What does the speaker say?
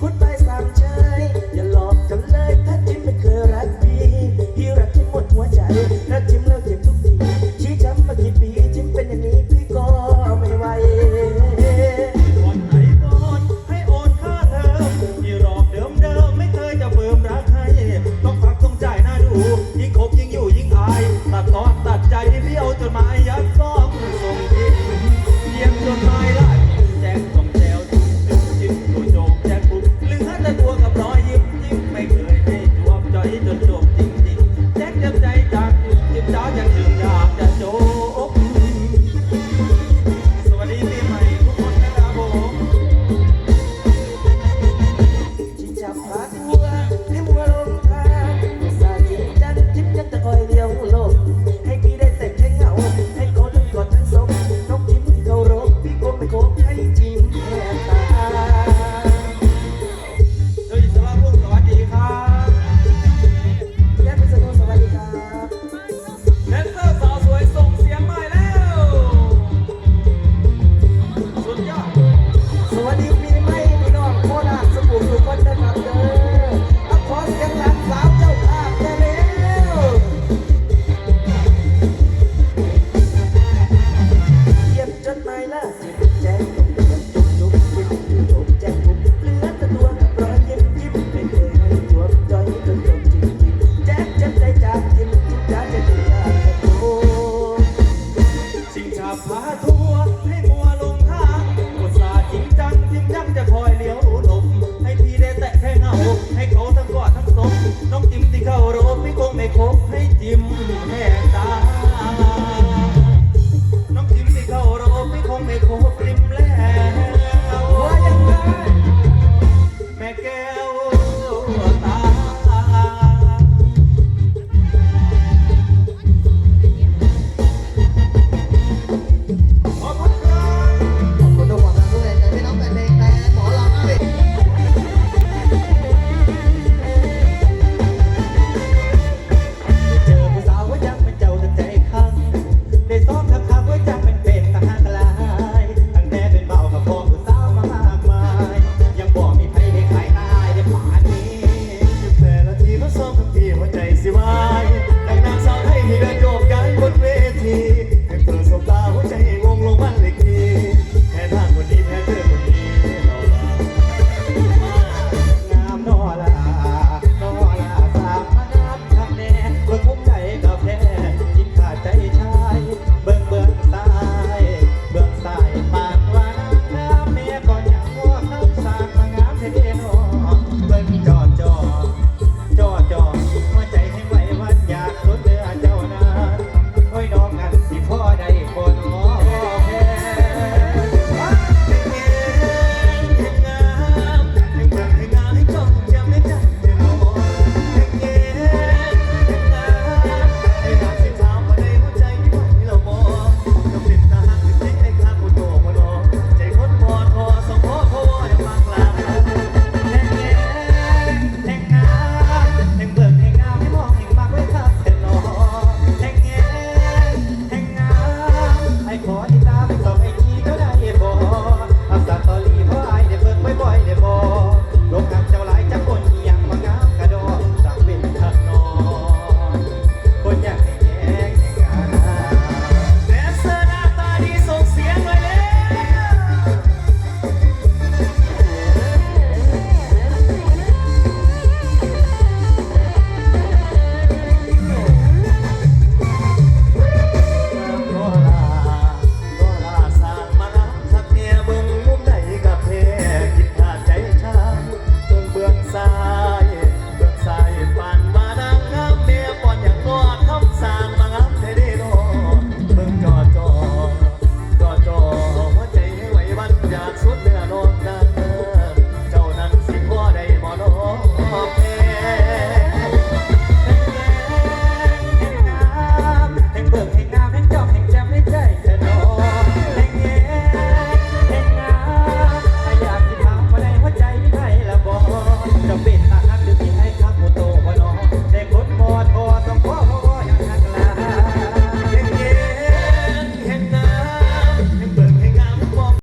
พูดไปสามเชอย่าหลอกกันเลยถ้าจิ้มไม่เคยรักพี่พี่รักที่หมดหัวใจรักจิ ให้คบให้จิ้มแห่